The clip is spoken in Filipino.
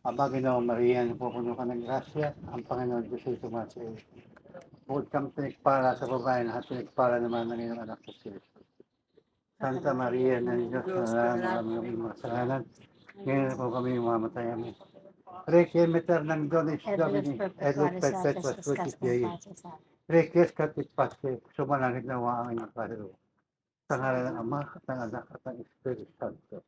Aba, Ginoong Maria, napupuno ka ng grasya, ang Panginoon Diyos ay tumasa iyo. Bukod kang pinagpala sa babae, lahat pinagpala naman ng iyong anak sa Diyos. Santa Maria, ng Diyos, na marami kami mga kasalanan. Ngayon po kami mamatay kami. Requiem eternam Donis Domini, et lux perpetuas fructis Dei. Requies catit pace, sumanangit na ang inyong kaluluwa. Sa ngalan ng Ama, at ng Anak, at ng Espiritu Santo.